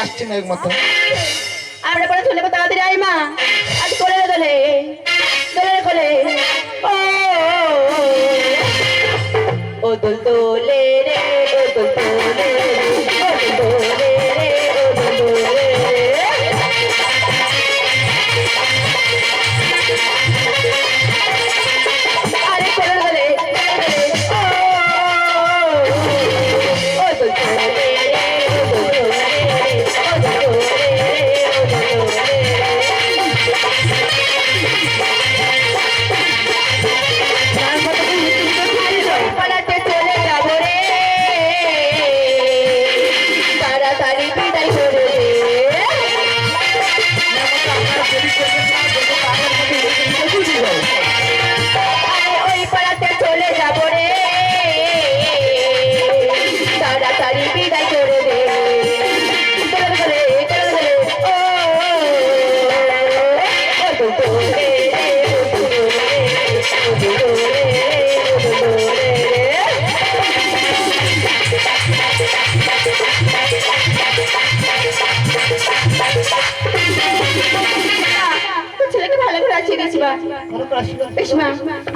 আসছে না মতো আমরা পরে চলে তাড়াতাড়ি আই মা। আজ করে দোলে দোলে কোলে। ও ও দোল দোলে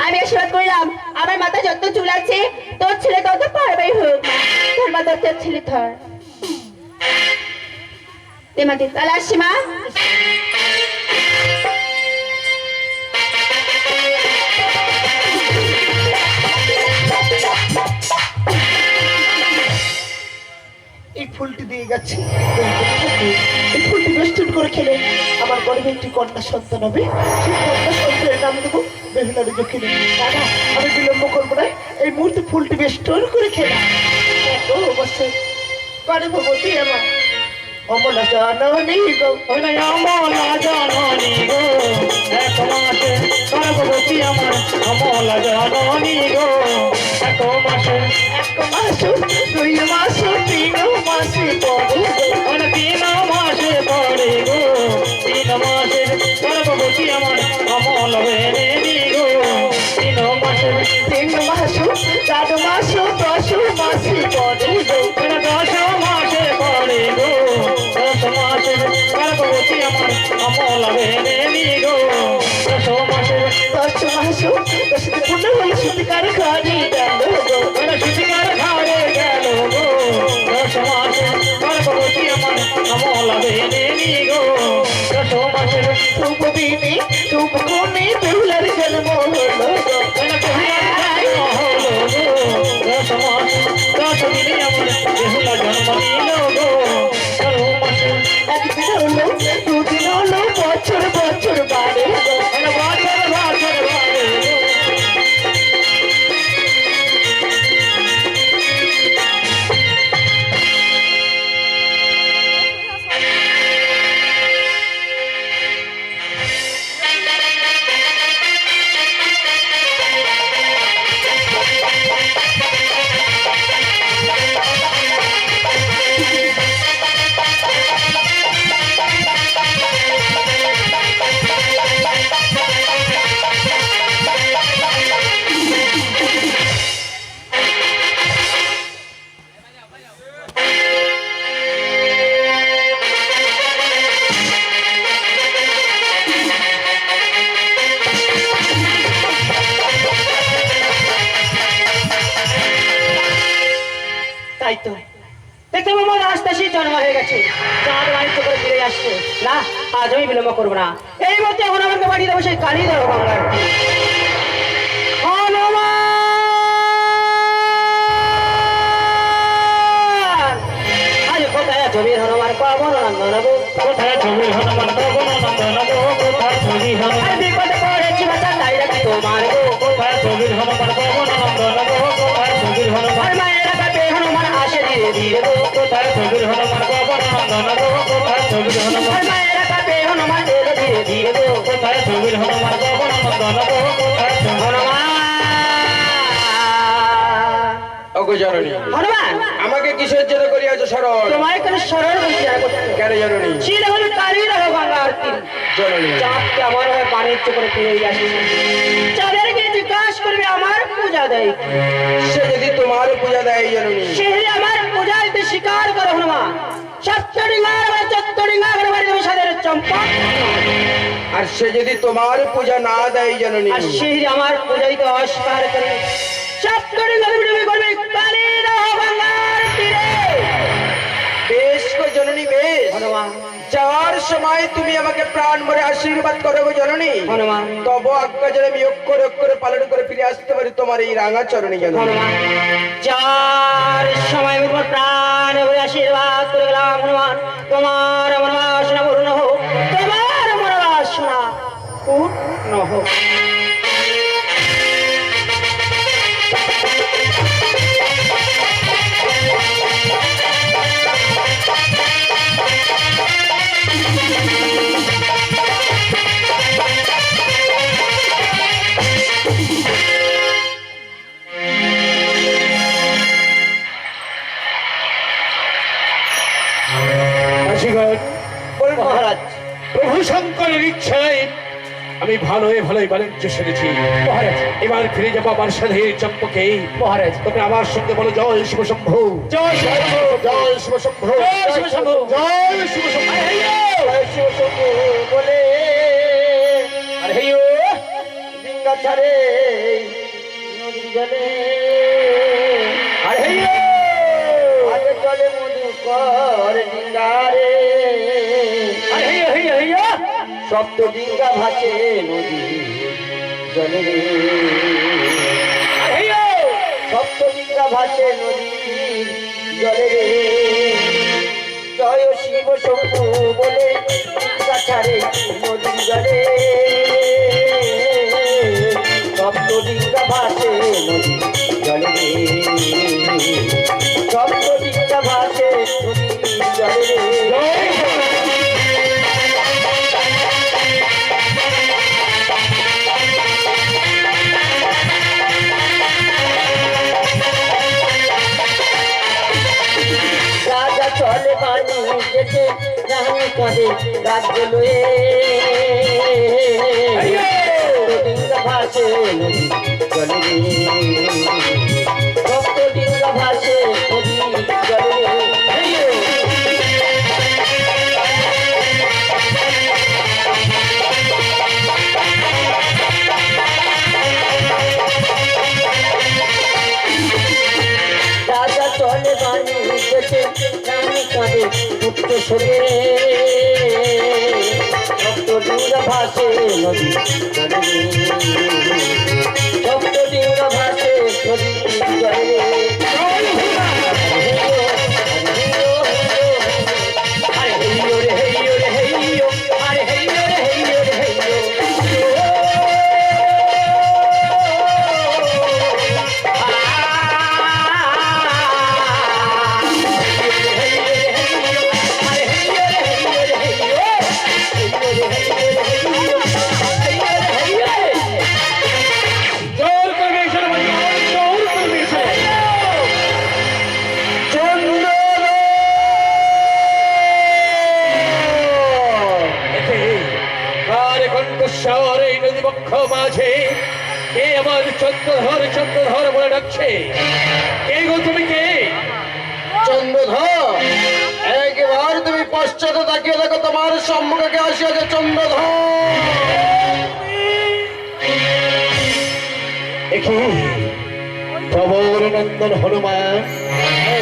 আমি আশীর্বাদ করলাম। আমার মাথা যত চুল আছে, তোর ছেলে তত পারবেই হোক তোর মা তোর ছেলে ধর এই ফুলটি দিয়ে গেছে। এই ফুলটি বেষ্টন করে খেলে। গর্ভে একটি কন্যা সন্তান হবে সেই কন্যা সন্তানের নাম দেবো বেহুলার জখিনী দাদা আমি বিলম্ব করব না, এই মুহূর্তে ফুলটি বেষ্টন করে খেলাম ও পারে ভগবতী আমার। অমলা জননী গো গো। এক মাসে গর্ভবতী আমার অমলা জননী গো। এক মাসে, এক মাস, দুই মাস, তিন মাসে পরে মানে তিন মাসে পড়ে গো। তিন মাসে গর্ভবতী আমার অমল বেরেনি গো। তিন মাসে, তিন মাস, চার মাস, দশ মাসে মানে সত্যিকার ঘরে গেল গো মানে করব না। এই মধ্যে এখন আমাকে বাড়ি দেবো সেই কালী দেবো গঙ্গার। হনুমান! আজ কোথায় জমির হনুমান? পাবন নন্দন কোথায় জমির হনুমান? পাবন নন্দন কোথায় জমির হনুমান? বিপদে পড়েছি বাচ্চা তাই রাখি তোমার গো। কোথায় জমির হনুমান? পাবন নন্দন কোথায় জমির হনুমান? মায়েরা কাপে হনুমান আসে ধীরে ধীরে গো। কোথায় জমির হনুমান? পাবন নন্দন কোথায় জমির হনুমান? মায়েরা কাপে হনুমান দিয়ে দে কোথায় ছবির হনুমান! গগন মদন কোথায় জননী হনুমান আমাকে কিসের জন্য করিয়াছো স্মরণ তোমায় কেন স্মরণ করিয়া কেন জননী? ছিল হল কারি রহ গঙ্গা আরতি জননী। চাঁদ কেমন হয় পানির চোখে ফিরে আসি। চাঁদেরকে জিজ্ঞাসা করবে আমার পূজা দেয় সে যদি তোমার পূজা দেয় জননী। সে আমার পূজা শিকার করো হনুমান। আর সে যদি তোমার পূজা না দেয় জননী? আর সেহরে আমার পূজা তো অস্বীকার করে সপ্তডিঙ্গা ডুবে করবে কালী বেশ গো জননী বেশ। হনুমান যাওয়ার সময় তুমি আমাকে প্রাণ ভরে আশীর্বাদ করো জননি। তব আজ্ঞা যেন আমি অক্ষরে করে পালন করে ফিরে আসতে পারি তোমার এই রাঙা চরণে জন যার সময় আমি তোমার প্রাণ ভরে আশীর্বাদ করে গেলাম হনুমান। তোমার মনোবাসনা পূর্ণ হোক তোমার মনোবাসনা পূর্ণ হোক। শঙ্করের ইচ্ছায় আমি ভালোই ভালোই বাণিজ্য সেরেছি। মহারাজ এবার ফিরে যাব আমার সাথে চম্পকে। মহারাজ। তবে আমার সঙ্গে বলো জয় শিব শম্ভু। জয় শিব শম্ভু। জয় শিব শম্ভু। জয় শিব শম্ভু। জয় শিব শম্ভু। জয় শিব শম্ভু বলে। আরে হেইও ডিঙ্গা ছাড়ে নদী জলে। আরে চলে মধু কর সপ্ত ডিঙ্গা ভাসে নদী। জলে রে। আরে হেইও সপ্ত ডিঙ্গা ভাসে নদী জলে রে। জয় শিব শম্ভু বলে ছাড়ে নদী জলে। সপ্ত ডিঙ্গা ভাসে নদী। কাঁদে রাজ্য লয়ে। ডিঙ্গা ভাসে নদী ভাসে ডাকছে কে গো তুমি কে? চন্দ্রধর। একবার তুমি পশ্চাতে তাকিয়ে দেখো তোমার সম্মুখে আসিয়াছে চন্দ্রধর। নন্দন হনুমান।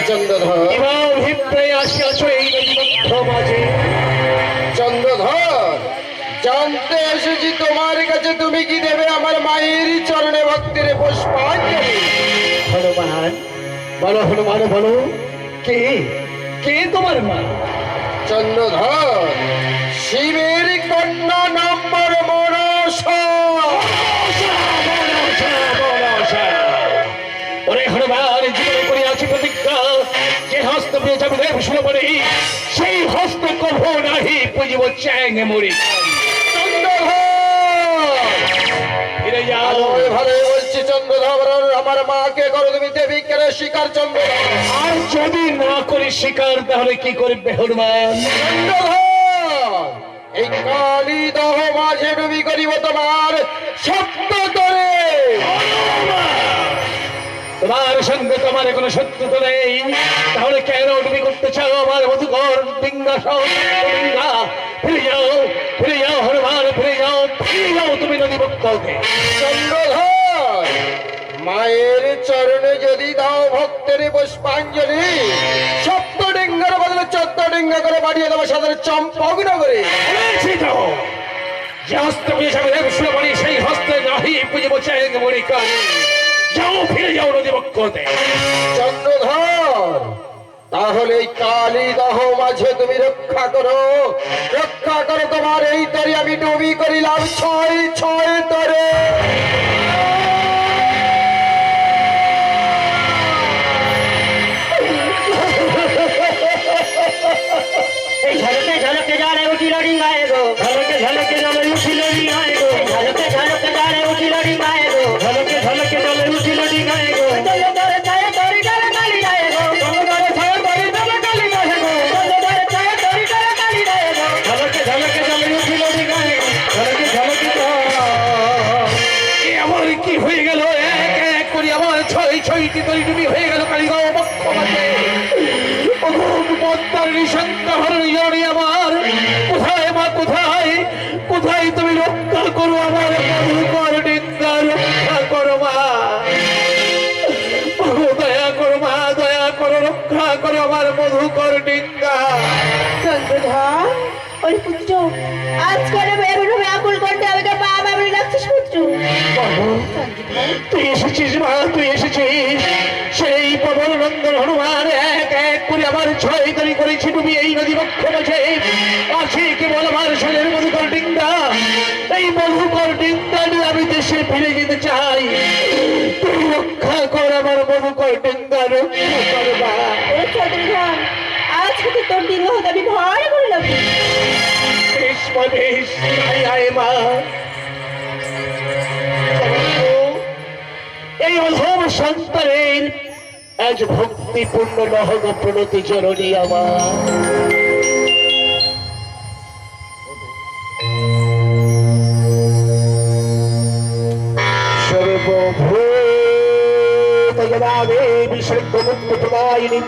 চন্দ্রধর। অভিপ্রায় আসিয়াছ এই মাঝে। চন্দ্রধর জানতে এসেছি তোমার কাছে তুমি কি দেবে আমার মায়ের চরণে ভক্তির পুষ্পাঞ্জলি। হনুমান বলো হনুমান বলো। কে? কে তোমার মা? চন্দ্রধর শিবের কন্যা নম্বর মনসা। ওরে হনুমান জীবনে করিয়াছি প্রতিজ্ঞা যে হস্ত পেয়ে যাবে দেব শুনবনি সেই হস্ত কভ নাহি পুজিব চ্যাং মরি চন্দ্রধর ফিরে যাও। ভালো আমার মাকে করো তুমি দেবী কেন শিকার চন্দ্রধর আর যদি না করি শিকার তাহলে কি এই কালী দহ মাঝে ডুবি করিব তোমার সত্য করে। তোমার সঙ্গে তোমার কোনো শত্রুতা নেই। তাহলে কেন তুমি করতে চাও আমার মধুকর ডিঙ্গা সহ ডিঙ্গা ফিরে যাও ফিরে যাও হনুমান ফিরে যাও ফিরে যাও তুমি নদী চন্দ্রধর মায়ের চরণে যদি দাও ভক্তের পুষ্পাঞ্জলি সপ্ত ডিঙ্গার বদলে চোদ্দ ডিঙ্গা করে বাড়িয়ে দেবো সাধারণ চম্পক নগরে সেই হস্তে নাহি চাই যাও ফিরে যাও নদী চন্দ্রধর তাহলে এই কালী দাহ মাঝে তুমি রক্ষা করো। রক্ষা করো তোমার এই তরে আমি ডুবি করিলাম ছয় ছয় তরে। ঝলকে ওই পুত্র আজকাল এমন ভাবে আকুল করতে আমাকে বাবা বলে ডাকছিস পুত্র তুই এসেছিস মা তুই এসেছিস। সেই পবন নন্দন হনুমান এক এক করে আমার ছয় তরি করেছি তুমি এই নদী বক্ষ মাঝে আছে কেবল আমার শরীরের মধুকর ডিঙ্গা। এই মধুকর ডিঙ্গা আমি দেশে ফিরে যেতে চাই। রক্ষা কর আমার মধুকর ডিঙ্গা রক্ষা কর মা। আজ থেকে তোর দিন হতে আমি ভয় করে এই অধম সন্তানের আজ ভক্তিপূর্ণ নহগ প্রণতি জননী আমার। সর্বভূতজনাদে বিসর্গমুক্ত প্রদায়িনী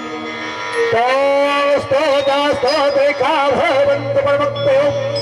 দেখা ভবন্ত পরমক্তয়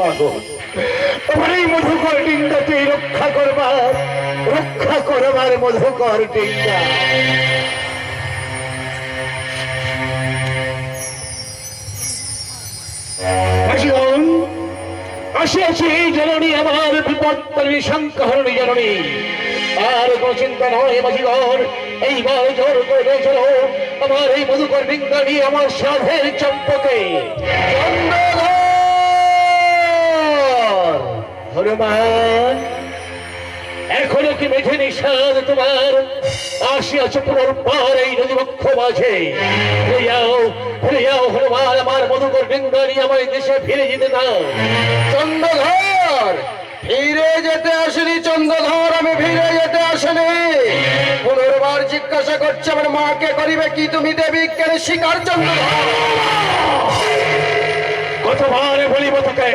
মাগো। আমার এই মধুকর ডিঙ্গাকে রক্ষা করবার রক্ষা করবার মধুকর ডিঙ্গা। জননী আমার জননী। আর চিন্তা করে আমার এই মধুকর ডিঙ্গা নিয়ে আমার সাধের চম্পকে। হনুমান, এখনও কি মেঘে নিষাদ তোমার? আসিয়াছ পুনর্বার এই নদীবক্ষ মাঝে। ফিরে যাও, ফিরে হনুমান, আমার মধুকর নিয়ে আমার দেশে ফিরে যেতে দাও। চন্দ্রধর, ফিরে যেতে আসেনি চন্দ্রধর, আমি ফিরে যেতে আসেনি। পুনর্বার জিজ্ঞাসা করছে আমার মাকে, করিবে কি তুমি দেবী কেন শিকার চন্দ্রধর। কতবার বলিব তোকে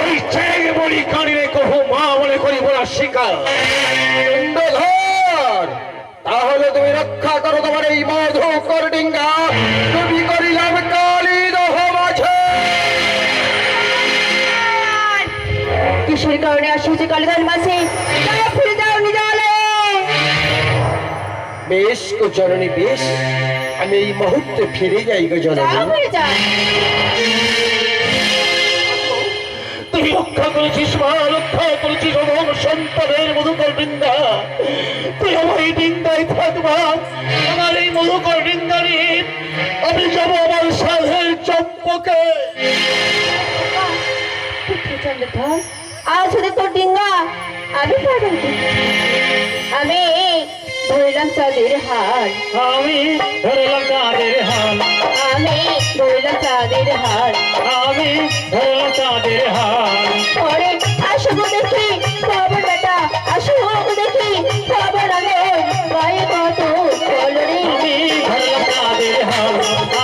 ওই চেয়ে বলি কানিরে কহু মা মনে করিব না শিকার। চন্দ্রধর তাহলে তুমি রক্ষা করো তোমার এই মধু করডিঙ্গা। তুমি করিলাম কালী দহ মাঝে। কিসের কারণে আসছে কালিদার মাসে? ফিরে যাও নিজালে বেশ গো জননী বেশ। আমি এই মুহূর্তে ফিরে যাই গো জননী। তুমি রক্ষা করেছিস মা রক্ষা করেছিস অমন সন্তানের মধুকর বৃন্দা তুই আমার এই বৃন্দায় থাকবা আমার এই আমি যাব আমার চাঁদের হার। আমি ধরলাম চাঁদের হাল আমি ধরলাম চাঁদের হার। আমি ধরলাম চাঁদের হাল ওরে আসো দেখি খবর বেটা আসো দেখি খবর আলো গায়ে কত কলরে আমি ধরলাম চাঁদের হাল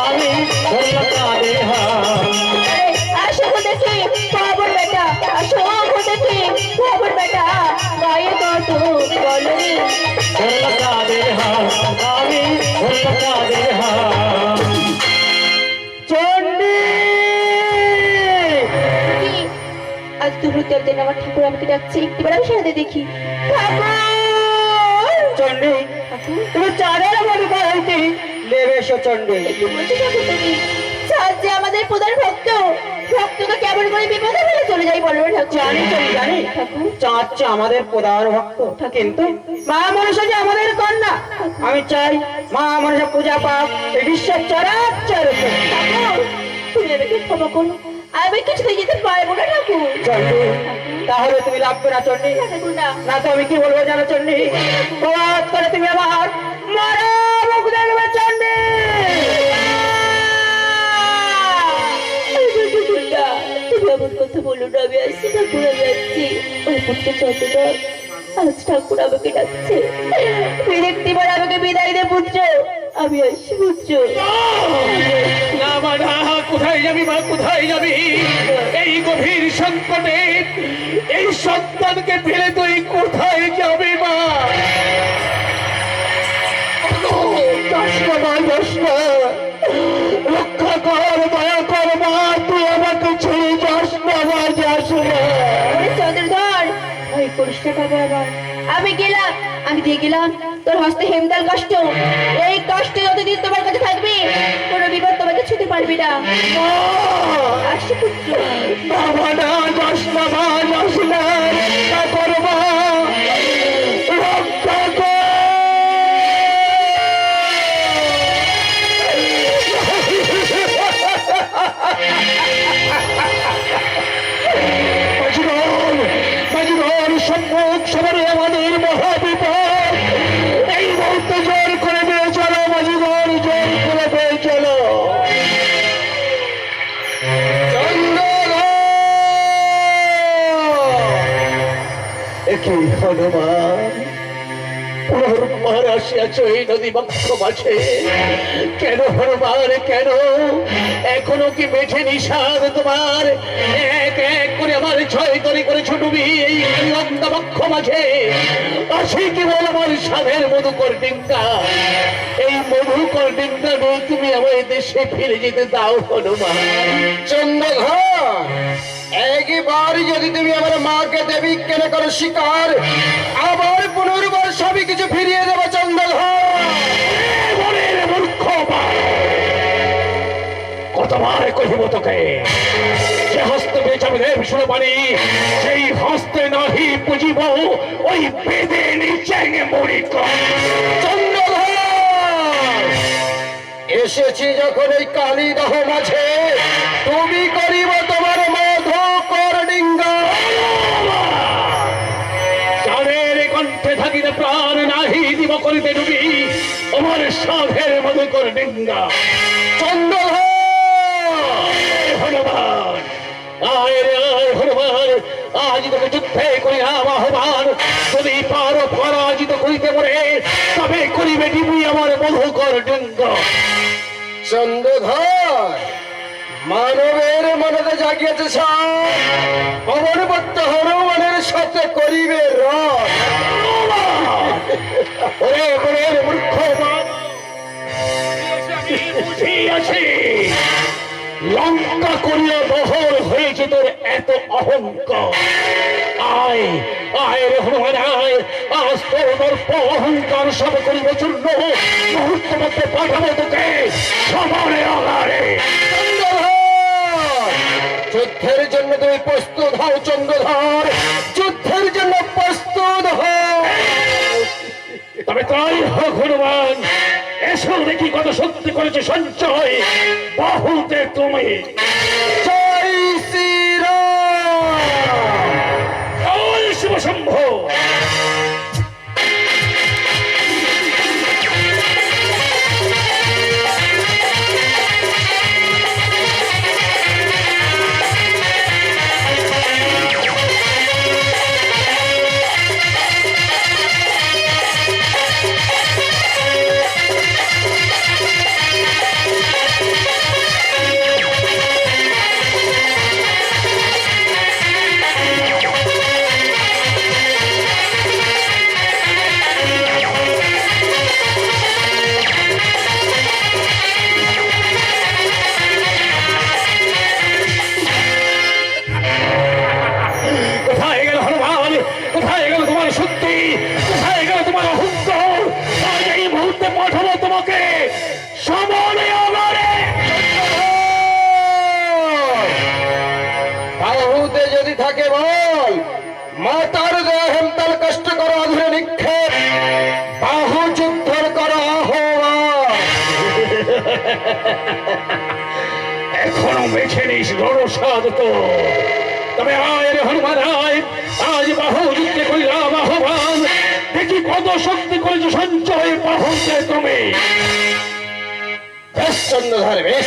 আমি ধরলাম চাঁদের হাল আসো দেখি খবর বেটা আসো দেখি খবর বেটা গায়ে কত কলরে ধরলাম চাঁদের হাল আমি ধরলাম চাঁদের আজ দেবদেন আমার ঠাকুর আমাকে ডাকছে। একটিবার আমি সাথে দেখি। ঠাকুর! তুমি চাঁদের মনে এসো চাঁদ যে আমাদের প্রধান ভক্ত ভক্তকে কেমন করে বিপদে ফেলে চলে যাই বলো ঠাকুর। জানি জানি চাঁদ যে আমাদের প্রধান ভক্ত কিন্তু মা মনসা যে আমাদের কন্যা। আমি চাই মা মনসা পূজা পাক এই বিশ্বের চরাচর ঠাকুর তুমি আমাকে ক্ষমা করো। আমি কিছুতে যেতে পারব না ঠাকুর। তাহলে তুমি লাভ না চণ্ডী ঠাকুর না তো আমি কি বলব জানো চণ্ডী প্রভাত করে তুমি আমার মারা মুখ দেখবে কথা বলো না আমি আসছি ঠাকুর আমি আসছি ওই পুত্র চন্দ্র আজ ঠাকুর আমাকে ডাকছে তুই দেখতে পার আমাকে বিদায় দে পুত্র আমি আসছি পুত্র। না কোথায় যাবি মা, কোথায় যাবি? এই গভীর সংকটে, এই সন্তানকে ফেলে তুই কোথায় যাবি মা? আমি গেলাম, আমি দিয়ে গেলাম, তোর হস্তে হেমদাল কষ্ট। এই কষ্ট যতদিন তোমার কাছে থাকবে, কোনো বিপদ ছুতে পারবি না। সম্মুখ সবারই একই হনুমান হনুমান আসিয়াছ এই নদী বক্ষ মাঝে। কেন হনুমান, কেন? এখনও কি বেছে নিষাদ তোমার? এক এক করে আমার ছয় তরি করেছ তুমি এই নন্দ বক্ষ মাঝে। আসি কি বল আমার সাধের মধুকর ডিঙ্গা। এই মধুকর ডিঙ্গা নিয়ে তুমি আমার দেশে ফিরে যেতে দাও হনুমান। চন্দ্রধর একবার যদি তুমি আমার মাকে দেবী কেন করো শিকার আবার পুনর্বার সবই কিছু ফিরিয়ে দেবো চন্দ্রধর মূর্খ কতবার কহিব তোকে যে হস্ত বেচাবে ভীষণ পানি সেই হস্তে নাহি ওই বেদে নিচে মরি এসেছি যখন এই কালীদহ মাঝে তুমি করিব প্রাণ নাহি দিব করিতে ডুবি আমার সাধের মধু কর ডিঙ্গা চন্দ্রধর হনুমান, আয় রে, আয় হনুমান, আজ তোকে যুদ্ধে করি আহ্বান। যদি পারো পরাজিত করিতে পারে, তবে করিবে ডিবি আমার মধুকর ডিঙ্গ চন্দ্রধর, মানবের মনতে জাগিয়েছে অমরবত্ত হনুমানের সাথে করিবে রথ। লঙ্কা করিয়া বহর হয়েছে তোর এত অহংকার। আজ তোর অহংকার সব করিব চূর্ণ। মুহূর্ত মধ্যে পাঠাবো তোকে সমানে আগারে যুদ্ধের জন্য তুমি প্রস্তুত হও চন্দ্রধর। যুদ্ধের জন্য প্রস্তুত হও। তবে তাই হোক হনুমান এসব দেখি কত সত্যি করেছে সঞ্চয়। বাহুতে তুমি। দেখে নিস রণসাদ তো। তবে আয় রে হনুমান, আয়। আজ বাহু যুদ্ধে কইলাম আহ্বান দেখি কত শক্তি করেছ, সঞ্চয় বাহুতে তুমি বেশ চন্দ্রধর, বেশ।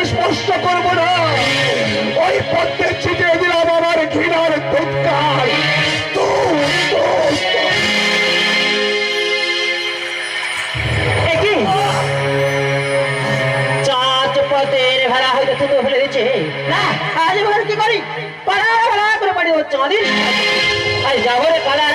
আমি স্পর্শ করব না। ওই পদ্মে ছিটিয়ে দিলাম আমার ঘৃণার আজ কি করি? পাড়া ভেলা করে পাড়ি ও চাঁদির। আজ যাব রে, পাড়া।